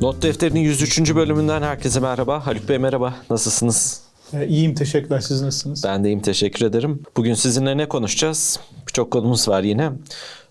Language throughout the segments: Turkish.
Not Defteri'nin 103. bölümünden herkese merhaba. Haluk Bey merhaba. Nasılsınız? Ee, İyiyim teşekkürler. Siz nasılsınız? Ben de iyiyim. Teşekkür ederim. Bugün sizinle ne konuşacağız? Birçok konumuz var yine.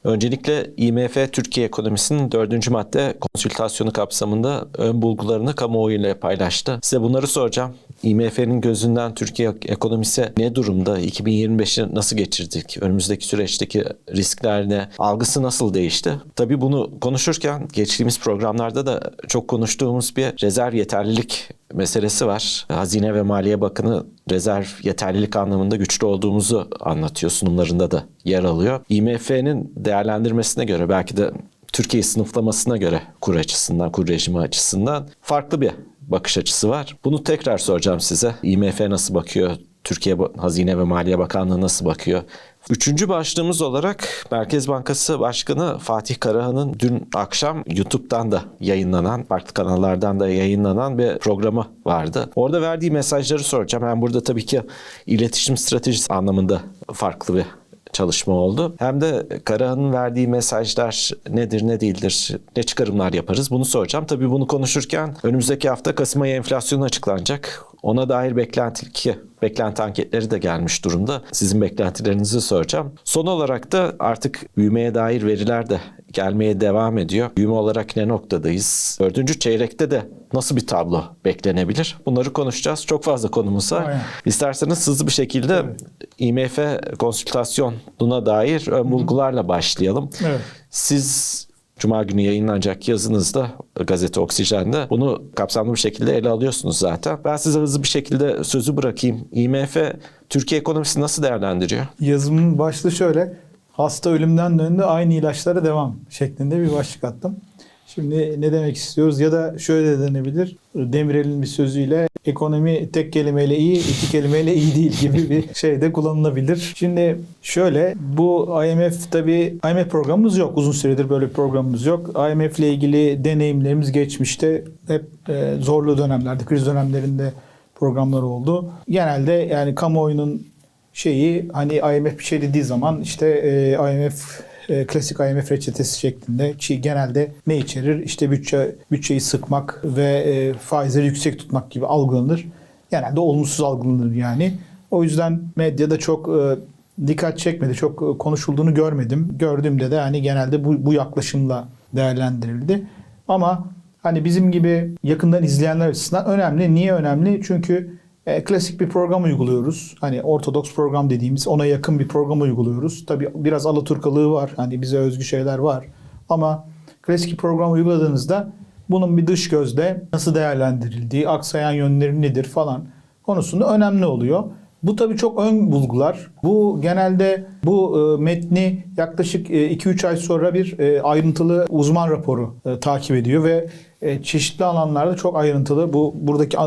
Öncelikle IMF Türkiye ekonomisinin dördüncü madde konsültasyonu kapsamında ön bulgularını kamuoyuyla paylaştı. Size bunları soracağım. IMF'nin gözünden Türkiye ekonomisi ne durumda? 2025'i nasıl geçirdik? Önümüzdeki süreçteki riskler ne? Algısı nasıl değişti? Tabii bunu konuşurken geçtiğimiz programlarda da çok konuştuğumuz bir rezerv yeterlilik meselesi var. Hazine ve Maliye Bakanı rezerv yeterlilik anlamında güçlü olduğumuzu anlatıyor. Sunumlarında da yer alıyor. IMF'nin değerlendirmesine göre belki de Türkiye'yi sınıflamasına göre kur açısından, kur rejimi açısından farklı bir bakış açısı var. Bunu tekrar soracağım size. IMF nasıl bakıyor? Türkiye Hazine ve Maliye Bakanlığı nasıl bakıyor? Üçüncü başlığımız olarak Merkez Bankası Başkanı Fatih Karahan'ın dün akşam YouTube'dan da yayınlanan, farklı kanallardan da yayınlanan bir programı vardı. Orada verdiği mesajları soracağım. Hem burada tabii ki iletişim stratejisi anlamında farklı bir çalışma oldu. Hem de Karahan'ın verdiği mesajlar nedir ne değildir, ne çıkarımlar yaparız bunu soracağım. Tabii bunu konuşurken önümüzdeki hafta Kasım ayı enflasyonu açıklanacak. Ona dair beklenti beklenti anketleri de gelmiş durumda. Sizin beklentilerinizi soracağım. Son olarak da artık büyümeye dair veriler de gelmeye devam ediyor. Büyüme olarak ne noktadayız? Dördüncü çeyrekte de nasıl bir tablo beklenebilir? Bunları konuşacağız. Çok fazla konumuz var. Aynen. İsterseniz hızlı bir şekilde IMF konsültasyonuna dair ön bulgularla başlayalım. Evet. Siz Cuma günü yayınlanacak yazınızda gazete Oksijen'de bunu kapsamlı bir şekilde ele alıyorsunuz zaten. Ben size hızlı bir şekilde sözü bırakayım. IMF Türkiye ekonomisini nasıl değerlendiriyor? Yazımın başlığı şöyle. Hasta ölümden döndü aynı ilaçlara devam şeklinde bir başlık attım. Şimdi ne demek istiyoruz ya da şöyle de denebilir. Demirel'in bir sözüyle ekonomi tek kelimeyle iyi, iki kelimeyle iyi değil gibi bir şey de kullanılabilir. Şimdi şöyle bu IMF tabi IMF programımız yok. Uzun süredir böyle bir programımız yok. IMF ile ilgili deneyimlerimiz geçmişte hep e, zorlu dönemlerde, kriz dönemlerinde programlar oldu. Genelde yani kamuoyunun şeyi hani IMF bir şey dediği zaman işte e, IMF e, klasik IMF reçetesi şeklinde ki genelde ne içerir? İşte bütçe bütçeyi sıkmak ve e, faizleri yüksek tutmak gibi algılanır. Genelde olumsuz algılanır yani. O yüzden medyada çok e, dikkat çekmedi. Çok konuşulduğunu görmedim. Gördüğümde de hani genelde bu, bu yaklaşımla değerlendirildi. Ama hani bizim gibi yakından izleyenler açısından önemli. Niye önemli? Çünkü e, klasik bir program uyguluyoruz. Hani ortodoks program dediğimiz ona yakın bir program uyguluyoruz. Tabii biraz Alaturkalığı var. Hani bize özgü şeyler var. Ama klasik program uyguladığınızda bunun bir dış gözle nasıl değerlendirildiği, aksayan yönleri nedir falan konusunda önemli oluyor. Bu tabii çok ön bulgular. Bu genelde bu e, metni yaklaşık 2-3 ay sonra bir e, ayrıntılı uzman raporu e, takip ediyor ve e, çeşitli alanlarda çok ayrıntılı bu buradaki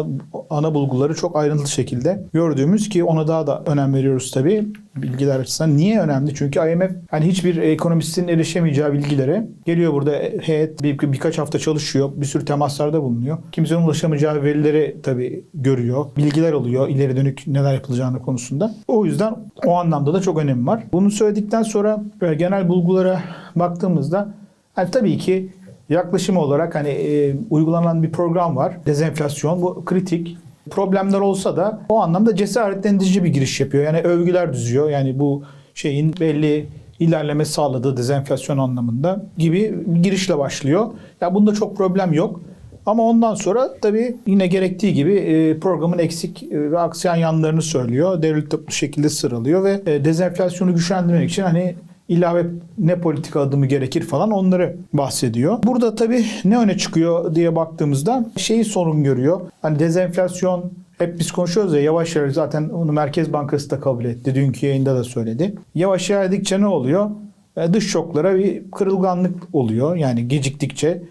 ana bulguları çok ayrıntılı şekilde gördüğümüz ki ona daha da önem veriyoruz tabii bilgiler açısından. Niye önemli? Çünkü IMF hani hiçbir ekonomistin erişemeyeceği bilgilere geliyor burada heyet bir, birkaç hafta çalışıyor. Bir sürü temaslarda bulunuyor. Kimsenin ulaşamayacağı verileri tabii görüyor. Bilgiler alıyor ileri dönük neler yapılacağını konusunda. O yüzden o anlamda da çok önemi var. Bunu söyledikten sonra böyle genel bulgulara baktığımızda hani tabii ki yaklaşım olarak hani e, uygulanan bir program var. Dezenflasyon bu kritik. Problemler olsa da o anlamda cesaretlendirici bir giriş yapıyor. Yani övgüler düzüyor. Yani bu şeyin belli ilerleme sağladığı dezenflasyon anlamında gibi girişle başlıyor. Ya bunda çok problem yok. Ama ondan sonra tabii yine gerektiği gibi e, programın eksik e, ve aksayan yanlarını söylüyor. Devlet toplu şekilde sıralıyor ve e, dezenflasyonu güçlendirmek için hani ilave ne politika adımı gerekir falan onları bahsediyor. Burada tabii ne öne çıkıyor diye baktığımızda şeyi sorun görüyor. Hani dezenflasyon hep biz konuşuyoruz ya yavaş yavaş zaten onu Merkez Bankası da kabul etti. Dünkü yayında da söyledi. Yavaş ilerledikçe ne oluyor? E, Dış şoklara bir kırılganlık oluyor. Yani geciktikçe.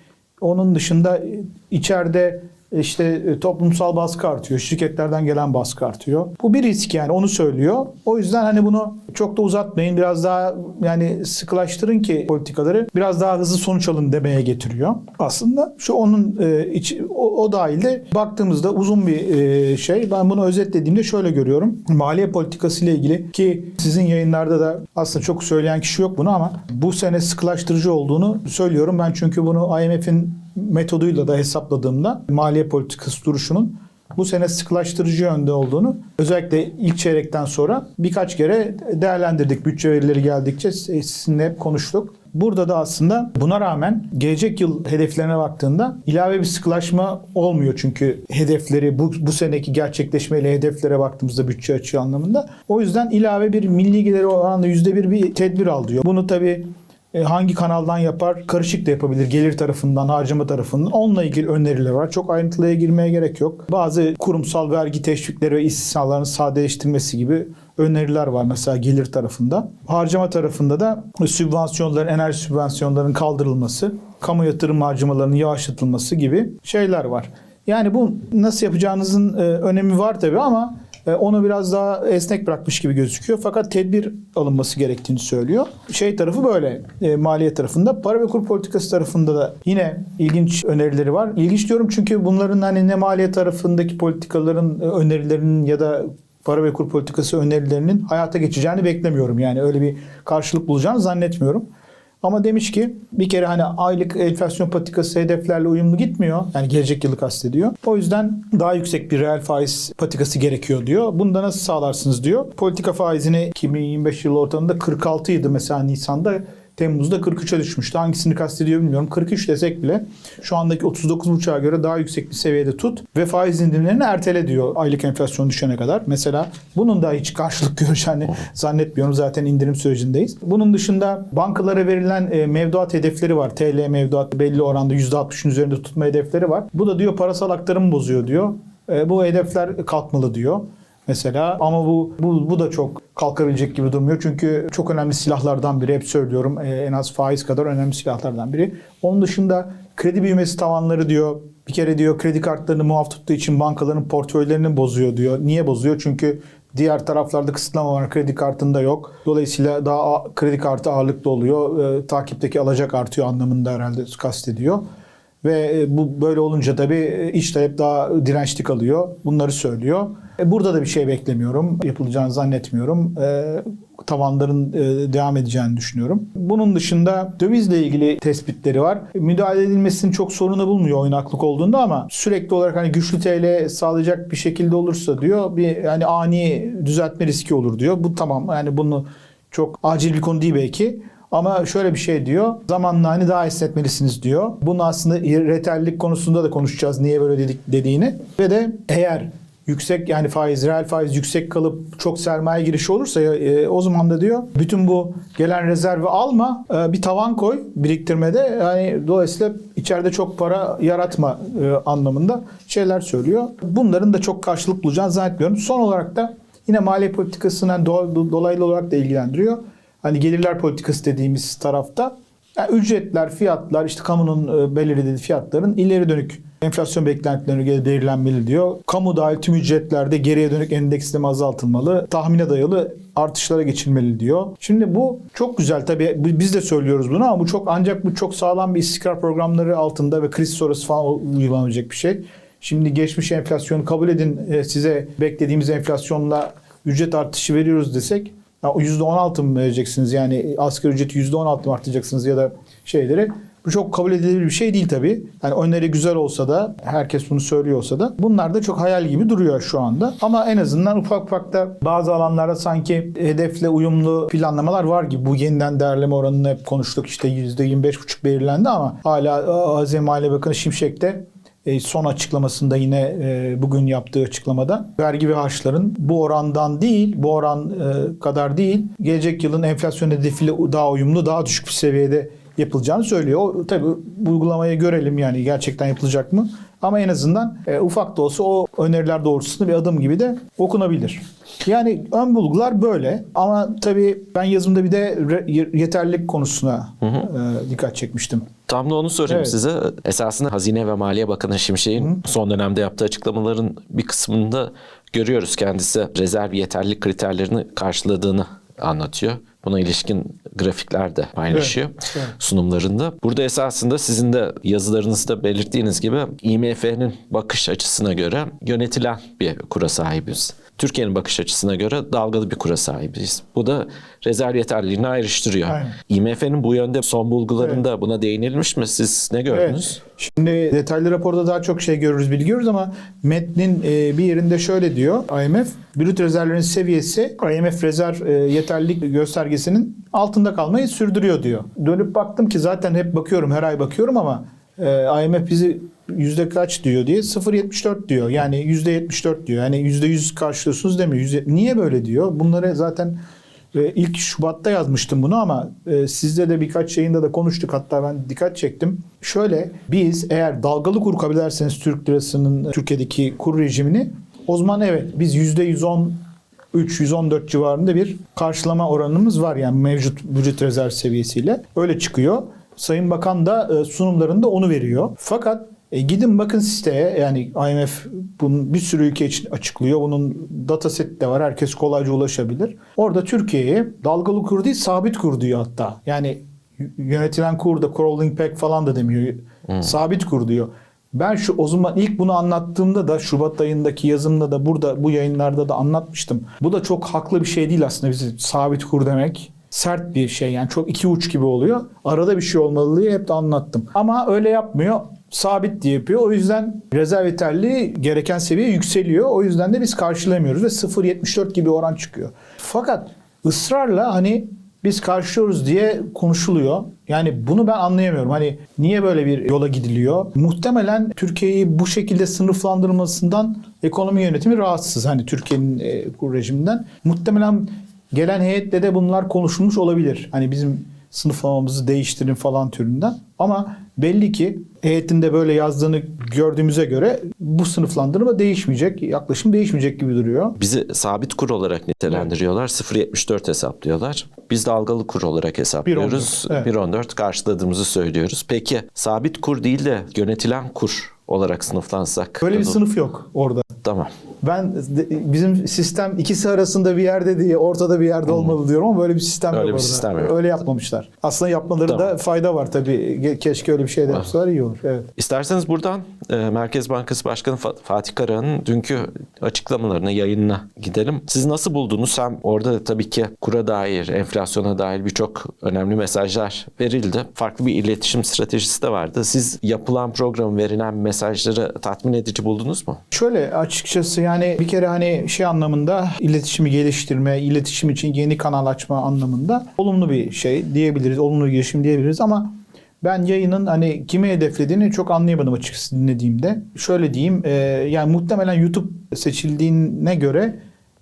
Onun dışında e, içeride işte e, toplumsal baskı artıyor. Şirketlerden gelen baskı artıyor. Bu bir risk yani onu söylüyor. O yüzden hani bunu çok da uzatmayın. Biraz daha yani sıkılaştırın ki politikaları biraz daha hızlı sonuç alın demeye getiriyor. Aslında şu onun e, içi, o, o dahilde baktığımızda uzun bir e, şey. Ben bunu özetlediğimde şöyle görüyorum. Maliye politikası ile ilgili ki sizin yayınlarda da aslında çok söyleyen kişi yok bunu ama bu sene sıkılaştırıcı olduğunu söylüyorum. Ben çünkü bunu IMF'in metoduyla da hesapladığımda maliye politikası duruşunun bu sene sıkılaştırıcı yönde olduğunu özellikle ilk çeyrekten sonra birkaç kere değerlendirdik. Bütçe verileri geldikçe sizinle hep konuştuk. Burada da aslında buna rağmen gelecek yıl hedeflerine baktığında ilave bir sıkılaşma olmuyor çünkü hedefleri bu, bu seneki gerçekleşmeyle hedeflere baktığımızda bütçe açığı anlamında. O yüzden ilave bir milli geliri oranında yüzde bir bir tedbir al diyor. Bunu tabii hangi kanaldan yapar? Karışık da yapabilir. Gelir tarafından, harcama tarafından. Onunla ilgili öneriler var. Çok ayrıntıya girmeye gerek yok. Bazı kurumsal vergi teşvikleri ve istisnaların sadeleştirilmesi gibi öneriler var mesela gelir tarafında. Harcama tarafında da sübvansiyonların, enerji sübvansiyonlarının kaldırılması, kamu yatırım harcamalarının yavaşlatılması gibi şeyler var. Yani bu nasıl yapacağınızın e, önemi var tabii ama e, onu biraz daha esnek bırakmış gibi gözüküyor. Fakat tedbir alınması gerektiğini söylüyor. Şey tarafı böyle e, maliye tarafında. Para ve kur politikası tarafında da yine ilginç önerileri var. İlginç diyorum çünkü bunların hani ne maliye tarafındaki politikaların e, önerilerinin ya da para ve kur politikası önerilerinin hayata geçeceğini beklemiyorum. Yani öyle bir karşılık bulacağını zannetmiyorum. Ama demiş ki bir kere hani aylık enflasyon patikası hedeflerle uyumlu gitmiyor. Yani gelecek yılı kastediyor. O yüzden daha yüksek bir reel faiz patikası gerekiyor diyor. Bunu da nasıl sağlarsınız diyor. Politika faizini 2025 yılı ortamında 46 idi mesela Nisan'da. Temmuz'da 43'e düşmüştü. Hangisini kastediyor bilmiyorum. 43 desek bile şu andaki 39.5'a göre daha yüksek bir seviyede tut ve faiz indirimlerini ertele diyor aylık enflasyon düşene kadar. Mesela bunun da hiç karşılık göreceğini zannetmiyorum. Zaten indirim sürecindeyiz. Bunun dışında bankalara verilen e, mevduat hedefleri var. TL mevduat belli oranda %60'ın üzerinde tutma hedefleri var. Bu da diyor parasal aktarımı bozuyor diyor. E, bu hedefler kalkmalı diyor mesela. Ama bu, bu bu da çok kalkabilecek gibi durmuyor. Çünkü çok önemli silahlardan biri. Hep söylüyorum e, en az faiz kadar önemli silahlardan biri. Onun dışında kredi büyümesi tavanları diyor. Bir kere diyor kredi kartlarını muaf tuttuğu için bankaların portföylerini bozuyor diyor. Niye bozuyor? Çünkü diğer taraflarda kısıtlama var. Kredi kartında yok. Dolayısıyla daha kredi kartı ağırlıklı oluyor. E, takipteki alacak artıyor anlamında herhalde kastediyor. Ve e, bu böyle olunca tabii e, iç talep daha dirençli kalıyor. Bunları söylüyor. E, Burada da bir şey beklemiyorum. Yapılacağını zannetmiyorum. E, tavanların e, devam edeceğini düşünüyorum. Bunun dışında dövizle ilgili tespitleri var. Müdahale edilmesinin çok sorunu bulmuyor oynaklık olduğunda ama sürekli olarak hani güçlü TL sağlayacak bir şekilde olursa diyor bir yani ani düzeltme riski olur diyor. Bu tamam yani bunu çok acil bir konu değil belki. Ama şöyle bir şey diyor. Zamanla hani daha esnetmelisiniz diyor. Bunu aslında retellik konusunda da konuşacağız. Niye böyle dedik dediğini. Ve de eğer yüksek yani faiz, reel faiz yüksek kalıp çok sermaye girişi olursa e, o zaman da diyor bütün bu gelen rezervi alma e, bir tavan koy biriktirmede yani dolayısıyla içeride çok para yaratma e, anlamında şeyler söylüyor. Bunların da çok karşılık bulacağını zannetmiyorum. Son olarak da yine maliye politikasına do- dolaylı olarak da ilgilendiriyor. Hani gelirler politikası dediğimiz tarafta yani ücretler, fiyatlar, işte kamunun e, belirlediği fiyatların ileri dönük enflasyon beklentilerine göre belirlenmeli diyor. Kamu dahil tüm ücretlerde geriye dönük endeksleme azaltılmalı. Tahmine dayalı artışlara geçilmeli diyor. Şimdi bu çok güzel tabii biz de söylüyoruz bunu ama bu çok ancak bu çok sağlam bir istikrar programları altında ve kriz sonrası falan uygulanacak bir şey. Şimdi geçmiş enflasyonu kabul edin e, size beklediğimiz enflasyonla ücret artışı veriyoruz desek %16 mı vereceksiniz yani asgari ücreti %16 mı arttıracaksınız ya da şeyleri bu çok kabul edilebilir bir şey değil tabii. Yani öneri güzel olsa da herkes bunu söylüyorsa da bunlar da çok hayal gibi duruyor şu anda. Ama en azından ufak ufak da bazı alanlarda sanki hedefle uyumlu planlamalar var gibi. Bu yeniden değerleme oranını hep konuştuk işte %25,5 belirlendi ama hala Hazine Maliye Bakanı Şimşek de e, son açıklamasında yine e, bugün yaptığı açıklamada vergi ve harçların bu orandan değil, bu oran e, kadar değil, gelecek yılın enflasyon hedefiyle daha uyumlu, daha düşük bir seviyede yapılacağını söylüyor. O, tabii bu uygulamayı görelim yani gerçekten yapılacak mı? Ama en azından e, ufak da olsa o öneriler doğrultusunda bir adım gibi de okunabilir. Yani ön bulgular böyle ama tabii ben yazımda bir de yeterlilik konusuna e, dikkat çekmiştim. Tam da onu sorayım Evet. size. Esasında Hazine ve Maliye Bakanı Şimşek'in son dönemde yaptığı açıklamaların bir kısmında görüyoruz kendisi rezerv yeterlilik kriterlerini karşıladığını anlatıyor. Buna ilişkin grafikler de paylaşıyor Evet, evet. sunumlarında. Burada esasında sizin de yazılarınızda belirttiğiniz gibi IMF'nin bakış açısına göre yönetilen bir kura sahibiz. Türkiye'nin bakış açısına göre dalgalı bir kura sahibiz. Bu da rezerv yeterliliğini ayrıştırıyor. Aynen. IMF'nin bu yönde son bulgularında buna değinilmiş mi? Siz ne gördünüz? Evet. Şimdi detaylı raporda daha çok şey görürüz, bilgi görürüz ama metnin e, bir yerinde şöyle diyor IMF. Brüt rezervlerin seviyesi IMF rezerv e, yeterlilik göstergesinin altında kalmayı sürdürüyor diyor. Dönüp baktım ki zaten hep bakıyorum, her ay bakıyorum ama e, IMF bizi yüzde kaç diyor diye 0.74 diyor. Yani yüzde 74 diyor. Yani yüzde 100 karşılıyorsunuz demiyor. Yüzde, niye böyle diyor? Bunları zaten e, ilk Şubat'ta yazmıştım bunu ama e, sizle de birkaç yayında da konuştuk. Hatta ben dikkat çektim. Şöyle biz eğer dalgalı kur kabul Türk lirasının Türkiye'deki kur rejimini o zaman evet biz %110 3-114 civarında bir karşılama oranımız var yani mevcut brüt rezerv seviyesiyle. Öyle çıkıyor. Sayın Bakan da e, sunumlarında onu veriyor. Fakat e, gidin bakın siteye yani IMF bunun bir sürü ülke için açıklıyor. Bunun dataset de var. Herkes kolayca ulaşabilir. Orada Türkiye'ye dalgalı kur değil sabit kur diyor hatta. Yani yönetilen kur da crawling peg falan da demiyor. Sabit kur diyor. Ben şu o zaman ilk bunu anlattığımda da Şubat ayındaki yazımda da burada bu yayınlarda da anlatmıştım. Bu da çok haklı bir şey değil aslında bizi sabit kur demek. Sert bir şey yani çok iki uç gibi oluyor. Arada bir şey olmalı diye hep de anlattım. Ama öyle yapmıyor. Sabit diye yapıyor. O yüzden rezerv yeterliği gereken seviye yükseliyor. O yüzden de biz karşılamıyoruz ve 0.74 gibi oran çıkıyor. Fakat ısrarla hani biz karşılıyoruz diye konuşuluyor. Yani bunu ben anlayamıyorum. Hani niye böyle bir yola gidiliyor? Muhtemelen Türkiye'yi bu şekilde sınıflandırmasından ekonomi yönetimi rahatsız. Hani Türkiye'nin e, kur rejiminden. Muhtemelen gelen heyetle de bunlar konuşulmuş olabilir. Hani bizim sınıflamamızı değiştirin falan türünden. Ama belli ki heyetinde böyle yazdığını gördüğümüze göre bu sınıflandırma değişmeyecek, yaklaşım değişmeyecek gibi duruyor. Bizi sabit kur olarak nitelendiriyorlar. 0.74 hesaplıyorlar. Biz dalgalı kur olarak hesaplıyoruz. 1.14, evet. 1.14 karşıladığımızı söylüyoruz. Peki sabit kur değil de yönetilen kur olarak sınıflansak. Böyle bir sınıf yok orada. Tamam. Ben de- bizim sistem ikisi arasında bir yerde diye ortada bir yerde olmalı diyorum ama böyle bir sistem Öyle yok bir orada. sistem yok. Öyle yapmamışlar. Aslında yapmaları da Tamam. fayda var tabii. Keşke öyle bir şey de yapsalar iyi olur. Evet. İsterseniz buradan e, Merkez Bankası Başkanı Fa- Fatih Karahan'ın dünkü açıklamalarına, yayınına gidelim. Siz nasıl buldunuz? Hem orada tabii ki kura dair, enflasyona dair birçok önemli mesajlar verildi. Farklı bir iletişim stratejisi de vardı. Siz yapılan program verilen mesajları tatmin edici buldunuz mu? Şöyle açıkçası yani bir kere hani şey anlamında iletişimi geliştirme, iletişim için yeni kanal açma anlamında olumlu bir şey diyebiliriz. Olumlu girişim diyebiliriz ama ben yayının hani kimi hedeflediğini çok anlayamadım açıkçası dinlediğimde. Şöyle diyeyim e, yani muhtemelen YouTube seçildiğine göre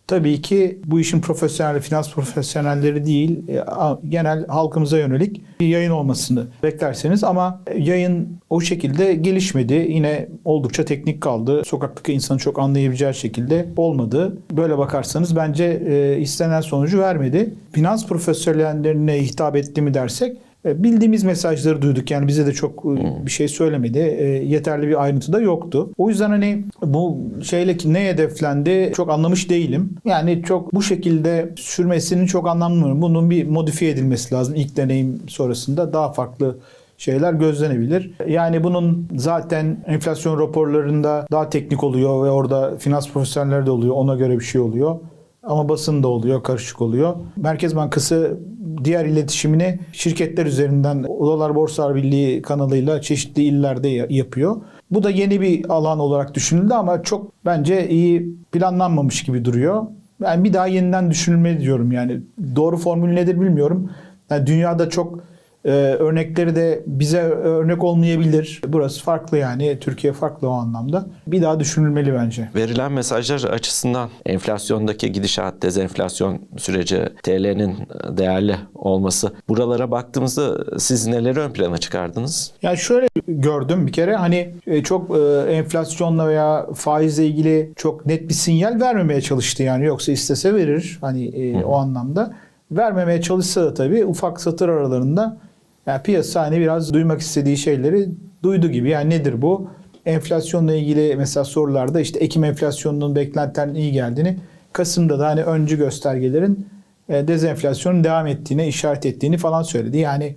tabii ki bu işin profesyonel, finans profesyonelleri değil e, genel halkımıza yönelik bir yayın olmasını beklerseniz ama yayın o şekilde gelişmedi. Yine oldukça teknik kaldı. Sokaktaki insanın çok anlayabileceği şekilde olmadı. Böyle bakarsanız bence e, istenen sonucu vermedi. Finans profesyonellerine hitap etti mi dersek Bildiğimiz mesajları duyduk yani bize de çok e, bir şey söylemedi. E, Yeterli bir ayrıntı da yoktu. O yüzden hani bu şeyle ki ne hedeflendi çok anlamış değilim. Yani çok bu şekilde sürmesini çok anlamlıyorum. Bunun bir modifiye edilmesi lazım ilk deneyim sonrasında daha farklı şeyler gözlenebilir. Yani bunun zaten enflasyon raporlarında daha teknik oluyor ve orada finans profesyonelleri de oluyor. Ona göre bir şey oluyor. Ama basın da oluyor, karışık oluyor. Merkez Bankası diğer iletişimini şirketler üzerinden Odalar Borsalar Birliği kanalıyla çeşitli illerde ya- yapıyor. Bu da yeni bir alan olarak düşünüldü ama çok bence iyi planlanmamış gibi duruyor. Ben bir daha yeniden düşünülmeli diyorum yani. Doğru formül nedir bilmiyorum. Yani dünyada çok Ee, örnekleri de bize örnek olmayabilir. Burası farklı yani. Türkiye farklı o anlamda. Bir daha düşünülmeli bence. Verilen mesajlar açısından enflasyondaki gidişat, dezenflasyon süreci, TL'nin değerli olması buralara baktığımızda siz neleri ön plana çıkardınız? Yani şöyle gördüm bir kere hani e, çok e, enflasyonla veya faizle ilgili çok net bir sinyal vermemeye çalıştı yani yoksa istese verir hani e, o anlamda. Vermemeye çalışsa da tabii ufak satır aralarında yani piyasa hani biraz duymak istediği şeyleri duydu gibi. Yani nedir bu? Enflasyonla ilgili mesela sorularda işte Ekim enflasyonunun beklentilerinin iyi geldiğini, Kasım'da da hani öncü göstergelerin e, dezenflasyonun devam ettiğine işaret ettiğini falan söyledi. Yani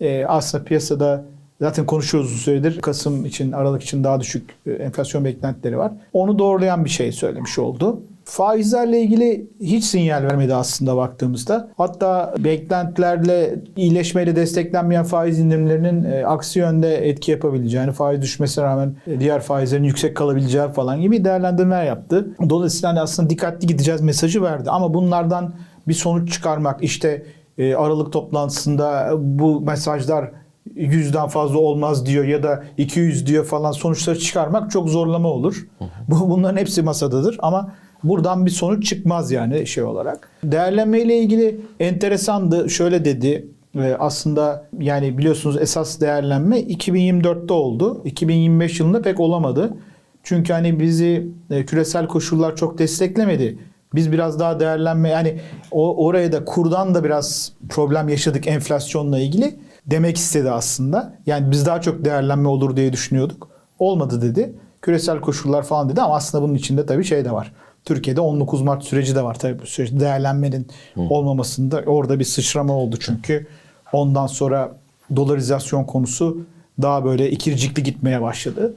e, aslında piyasada zaten konuşuyoruz uzun süredir. Kasım için, Aralık için daha düşük e, enflasyon beklentileri var. Onu doğrulayan bir şey söylemiş oldu. Faizlerle ilgili hiç sinyal vermedi aslında baktığımızda. Hatta beklentilerle iyileşmeyle desteklenmeyen faiz indirimlerinin e, aksi yönde etki yapabileceğini, faiz düşmesine rağmen e, diğer faizlerin yüksek kalabileceği falan gibi değerlendirmeler yaptı. Dolayısıyla hani aslında dikkatli gideceğiz mesajı verdi. Ama bunlardan bir sonuç çıkarmak işte e, Aralık toplantısında bu mesajlar 100'den fazla olmaz diyor ya da 200 diyor falan sonuçları çıkarmak çok zorlama olur. Bu bunların hepsi masadadır ama buradan bir sonuç çıkmaz yani şey olarak. Değerlenme ile ilgili enteresandı. Şöyle dedi. e, Aslında yani biliyorsunuz esas değerlenme 2024'te oldu. 2025 yılında pek olamadı. Çünkü hani bizi e, küresel koşullar çok desteklemedi. Biz biraz daha değerlenme yani o oraya da kurdan da biraz problem yaşadık enflasyonla ilgili demek istedi aslında. Yani biz daha çok değerlenme olur diye düşünüyorduk. Olmadı dedi. Küresel koşullar falan dedi ama aslında bunun içinde tabii şey de var. Türkiye'de 19 Mart süreci de var tabii bu süreç. Değerlenmenin olmamasında orada bir sıçrama oldu çünkü. Ondan sonra dolarizasyon konusu daha böyle ikircikli gitmeye başladı.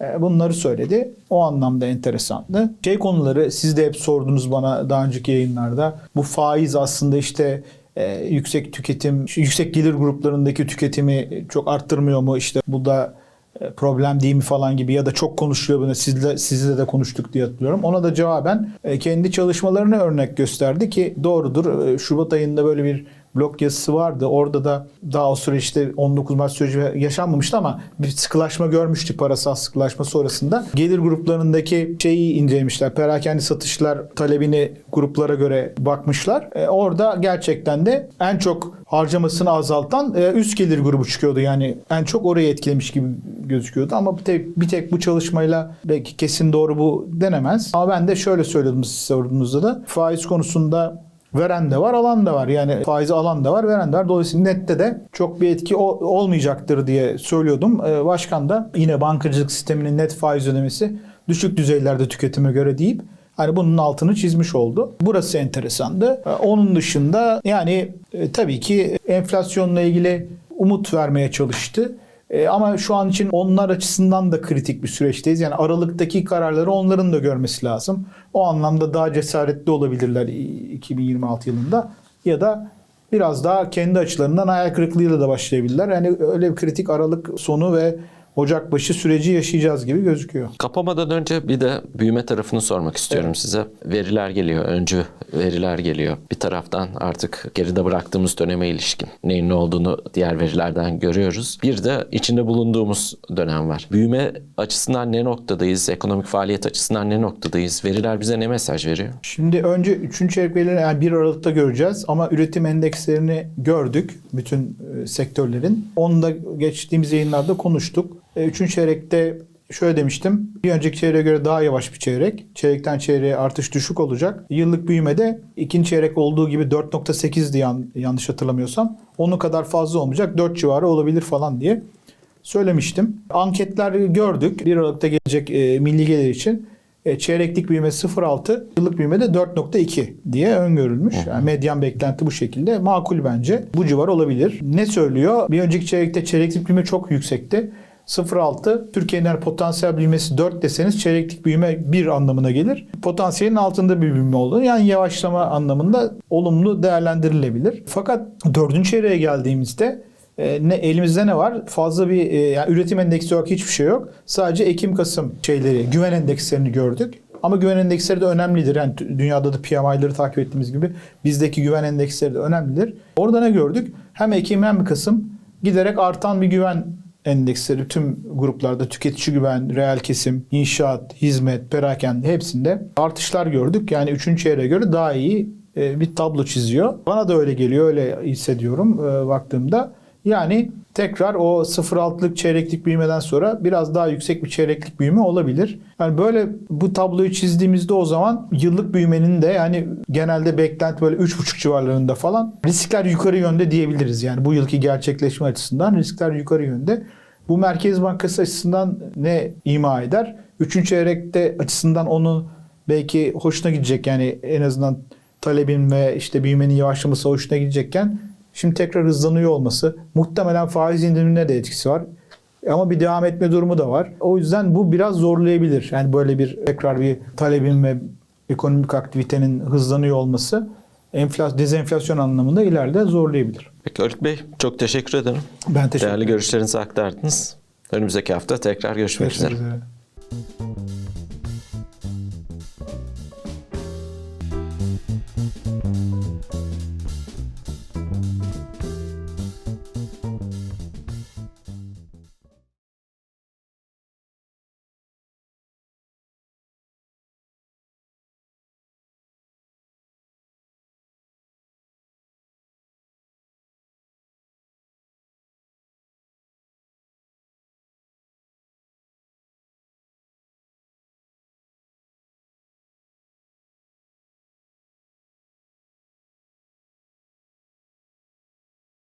E, Bunları söyledi. O anlamda enteresandı. Şey konuları siz de hep sordunuz bana daha önceki yayınlarda. Bu faiz aslında işte e, yüksek tüketim, yüksek gelir gruplarındaki tüketimi çok arttırmıyor mu? İşte bu da problem değil mi falan gibi ya da çok konuşuyor bunu sizle sizle de konuştuk diye hatırlıyorum. Ona da cevaben e, kendi çalışmalarını örnek gösterdi ki doğrudur. E, Şubat ayında böyle bir blog yazısı vardı. Orada da daha o süreçte 19 Mart süreci yaşanmamıştı ama bir sıkılaşma görmüştük parasal sıkılaşma sonrasında. Gelir gruplarındaki şeyi incelemişler. Perakende satışlar talebini gruplara göre bakmışlar. E, orada gerçekten de en çok harcamasını azaltan e, üst gelir grubu çıkıyordu. Yani en çok orayı etkilemiş gibi gözüküyordu ama bir tek, bir tek bu çalışmayla belki kesin doğru bu denemez. Ama ben de şöyle söyledim siz sorduğunuzda da faiz konusunda Veren de var, alan da var. Yani faizi alan da var, veren de var. Dolayısıyla nette de çok bir etki ol- olmayacaktır diye söylüyordum. Ee, Başkan da yine bankacılık sisteminin net faiz ödemesi düşük düzeylerde tüketime göre deyip hani bunun altını çizmiş oldu. Burası enteresandı. Ee, Onun dışında yani e, tabii ki enflasyonla ilgili umut vermeye çalıştı. E, ama şu an için onlar açısından da kritik bir süreçteyiz. Yani Aralık'taki kararları onların da görmesi lazım. O anlamda daha cesaretli olabilirler 2026 yılında ya da biraz daha kendi açılarından hayal kırıklığıyla da başlayabilirler. Yani öyle bir kritik Aralık sonu ve Ocak başı süreci yaşayacağız gibi gözüküyor. Kapamadan önce bir de büyüme tarafını sormak istiyorum size. Veriler geliyor, öncü veriler geliyor. Bir taraftan artık geride bıraktığımız döneme ilişkin neyin ne olduğunu diğer verilerden görüyoruz. Bir de içinde bulunduğumuz dönem var. Büyüme açısından ne noktadayız? Ekonomik faaliyet açısından ne noktadayız? Veriler bize ne mesaj veriyor? Şimdi önce 3. çeyrek verilerini yani 1 Aralık'ta göreceğiz ama üretim endekslerini gördük bütün e, sektörlerin. Onu da geçtiğimiz yayınlarda konuştuk. 3. çeyrekte şöyle demiştim. Bir önceki çeyreğe göre daha yavaş bir çeyrek. Çeyrekten çeyreğe artış düşük olacak. Yıllık büyümede ikinci çeyrek olduğu gibi 4.8'di yan, yanlış hatırlamıyorsam. Onun kadar fazla olmayacak. 4 civarı olabilir falan diye söylemiştim. Anketler gördük. 1 Aralık'ta gelecek e, milli gelir için. E, çeyreklik büyüme 0.6, yıllık büyüme de 4.2 diye öngörülmüş. Yani medyan beklenti bu şekilde. Makul bence. Bu civar olabilir. Ne söylüyor? Bir önceki çeyrekte çeyreklik büyüme çok yüksekti. 0.6 Türkiye'nin potansiyel büyümesi 4 deseniz çeyreklik büyüme 1 anlamına gelir. Potansiyelin altında bir büyüme olduğunu yani yavaşlama anlamında olumlu değerlendirilebilir. Fakat 4. çeyreğe geldiğimizde e, ne elimizde ne var? Fazla bir e, yani üretim endeksi yok, hiçbir şey yok. Sadece Ekim-Kasım şeyleri, güven endekslerini gördük. Ama güven endeksleri de önemlidir. Yani dünyada da PMI'ları takip ettiğimiz gibi bizdeki güven endeksleri de önemlidir. Orada ne gördük? Hem Ekim hem Kasım giderek artan bir güven endeksleri tüm gruplarda tüketici güven, reel kesim, inşaat, hizmet, perakende hepsinde artışlar gördük. Yani 3. çeyreğe göre daha iyi e, bir tablo çiziyor. Bana da öyle geliyor, öyle hissediyorum e, baktığımda. Yani tekrar o 0.6'lık çeyreklik büyümeden sonra biraz daha yüksek bir çeyreklik büyüme olabilir. Yani böyle bu tabloyu çizdiğimizde o zaman yıllık büyümenin de yani genelde beklenti böyle 3.5 civarlarında falan riskler yukarı yönde diyebiliriz. Yani bu yılki gerçekleşme açısından riskler yukarı yönde. Bu Merkez Bankası açısından ne ima eder? Üçüncü çeyrekte açısından onu belki hoşuna gidecek yani en azından talebin ve işte büyümenin yavaşlaması hoşuna gidecekken şimdi tekrar hızlanıyor olması muhtemelen faiz indirimine de etkisi var. Ama bir devam etme durumu da var. O yüzden bu biraz zorlayabilir. Yani böyle bir tekrar bir talebin ve ekonomik aktivitenin hızlanıyor olması enflasyon, dezenflasyon anlamında ileride zorlayabilir. Peki Haluk Bey çok teşekkür ederim. Ben teşekkür Değerli görüşlerinizi aktardınız. Önümüzdeki hafta tekrar görüşmek üzere. Görüşmek üzere.